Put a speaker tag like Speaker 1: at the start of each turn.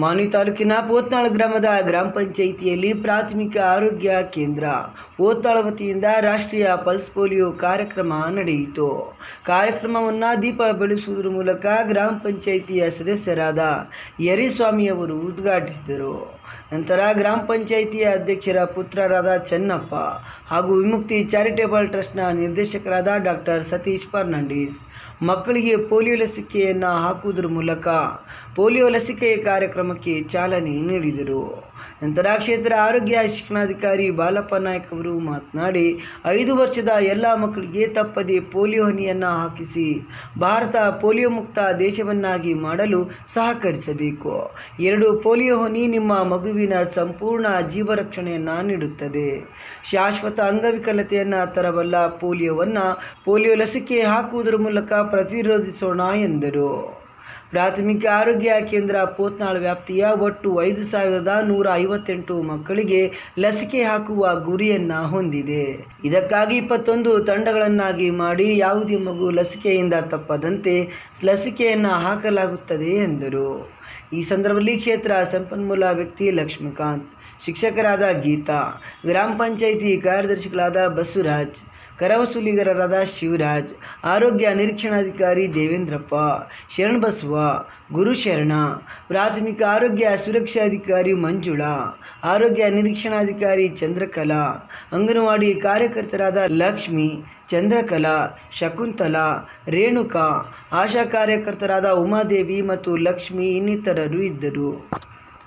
Speaker 1: ಮಾನ್ವಿ ತಾಲೂಕಿನ ಪೋತ್ನಾಳ ಗ್ರಾಮದ ಗ್ರಾಮ ಪಂಚಾಯಿತಿಯಲ್ಲಿ ಪ್ರಾಥಮಿಕ ಆರೋಗ್ಯ ಕೇಂದ್ರ. ಪೋತ್ನಾಳ ವತಿಯಿಂದ ರಾಷ್ಟ್ರೀಯ ಪಲ್ಸ್ ಪೋಲಿಯೋ ಕಾರ್ಯಕ್ರಮ ನಡೆಯಿತು. ಕಾರ್ಯಕ್ರಮವನ್ನು ದೀಪ ಬೆಳೆಸುವುದರ ಮೂಲಕ ಗ್ರಾಮ ಪಂಚಾಯಿತಿಯ ಸದಸ್ಯರಾದ ಯರಿಸ್ವಾಮಿಯವರು ಉದ್ಘಾಟಿಸಿದರು. ನಂತರ ಗ್ರಾಮ ಪಂಚಾಯಿತಿಯ ಅಧ್ಯಕ್ಷರ ಪುತ್ರರಾದ ಚೆನ್ನಪ್ಪ ಹಾಗೂ ವಿಮುಕ್ತಿ ಚಾರಿಟೇಬಲ್ ಟ್ರಸ್ಟ್ನ ನಿರ್ದೇಶಕರಾದ ಡಾಕ್ಟರ್ ಸತೀಶ್ ಫರ್ನಾಂಡಿಸ್. ಮಕ್ಕಳಿಗೆ ಪೋಲಿಯೋ ಲಸಿಕೆಯನ್ನು ಹಾಕುವುದರ ಮೂಲಕ ಪೋಲಿಯೋ ಲಸಿಕೆ ಕಾರ್ಯಕ್ರಮಕ್ಕೆ ಚಾಲನೆ ನೀಡಿದರು. ನಂತರ ಕ್ಷೇತ್ರ ಆರೋಗ್ಯ ಶಿಕ್ಷಣಾಧಿಕಾರಿ ಬಾಲಪ್ಪ ನಾಯ್ಕ ಅವರು ಮಾತನಾಡಿ, ಐದು ವರ್ಷದ ಎಲ್ಲ ಮಕ್ಕಳಿಗೆ ತಪ್ಪದೆ ಪೋಲಿಯೋ ಹನಿಯನ್ನು ಹಾಕಿಸಿ, ಭಾರತ ಪೋಲಿಯೋ ಮುಕ್ತ ದೇಶವನ್ನಾಗಿ ಮಾಡಲು ಸಹಕರಿಸಬೇಕು. ಎರಡು ಪೋಲಿಯೋ ಹನಿ ನಿಮ್ಮ ಮಗುವಿನ ಸಂಪೂರ್ಣ ಜೀವ ರಕ್ಷಣೆಯನ್ನು ನೀಡುತ್ತದೆ. ಶಾಶ್ವತ ಅಂಗವಿಕಲತೆಯನ್ನು ತರಬಲ್ಲ ಪೋಲಿಯೋವನ್ನು ಪೋಲಿಯೋ ಲಸಿಕೆ ಹಾಕುವುದರ ಮೂಲಕ ಪ್ರತಿರೋಧಿಸೋಣ ಎಂದರು. ಪ್ರಾಥಮಿಕ ಆರೋಗ್ಯ ಕೇಂದ್ರ ಪೋತ್ನಾಳ್ ವ್ಯಾಪ್ತಿಯ ಒಟ್ಟು ಐದು ಸಾವಿರದ ನೂರ ಐವತ್ತೆಂಟು ಮಕ್ಕಳಿಗೆ ಲಸಿಕೆ ಹಾಕುವ ಗುರಿಯನ್ನ ಹೊಂದಿದೆ. ಇದಕ್ಕಾಗಿ ಇಪ್ಪತ್ತೊಂದು ತಂಡಗಳನ್ನಾಗಿ ಮಾಡಿ ಯಾವುದೇ ಮಗು ಲಸಿಕೆಯಿಂದ ತಪ್ಪದಂತೆ ಲಸಿಕೆಯನ್ನು ಹಾಕಲಾಗುತ್ತದೆ ಎಂದರು. ಈ ಸಂದರ್ಭದಲ್ಲಿ ಕ್ಷೇತ್ರ ಸಂಪನ್ಮೂಲ ವ್ಯಕ್ತಿ ಲಕ್ಷ್ಮೀಕಾಂತ್ ಶಿಕ್ಷಕರಾದ ಗೀತಾ, ಗ್ರಾಮ ಪಂಚಾಯಿತಿ ಕಾರ್ಯದರ್ಶಿಗಳಾದ ಬಸವರಾಜ್, ಕರವಸೂಲಿಗರರಾದ ಶಿವರಾಜ್, ಆರೋಗ್ಯ ನಿರೀಕ್ಷಣಾಧಿಕಾರಿ ದೇವೇಂದ್ರಪ್ಪ ಶರಣಬಸವ ಗುರುಶರಣ ಪ್ರಾಥಮಿಕ ಆರೋಗ್ಯ ಸುರಕ್ಷಾಧಿಕಾರಿ ಮಂಜುಳಾ, ಆರೋಗ್ಯ ನಿರೀಕ್ಷಣಾಧಿಕಾರಿ ಚಂದ್ರಕಲಾ, ಅಂಗನವಾಡಿ ಕಾರ್ಯಕರ್ತರಾದ ಲಕ್ಷ್ಮಿ, ಚಂದ್ರಕಲಾ, ಶಕುಂತಲಾ, ರೇಣುಕಾ, ಆಶಾ ಕಾರ್ಯಕರ್ತರಾದ ಉಮಾದೇವಿ ಮತ್ತು ಲಕ್ಷ್ಮಿ ಇನ್ನಿತರರು ಇದ್ದರು.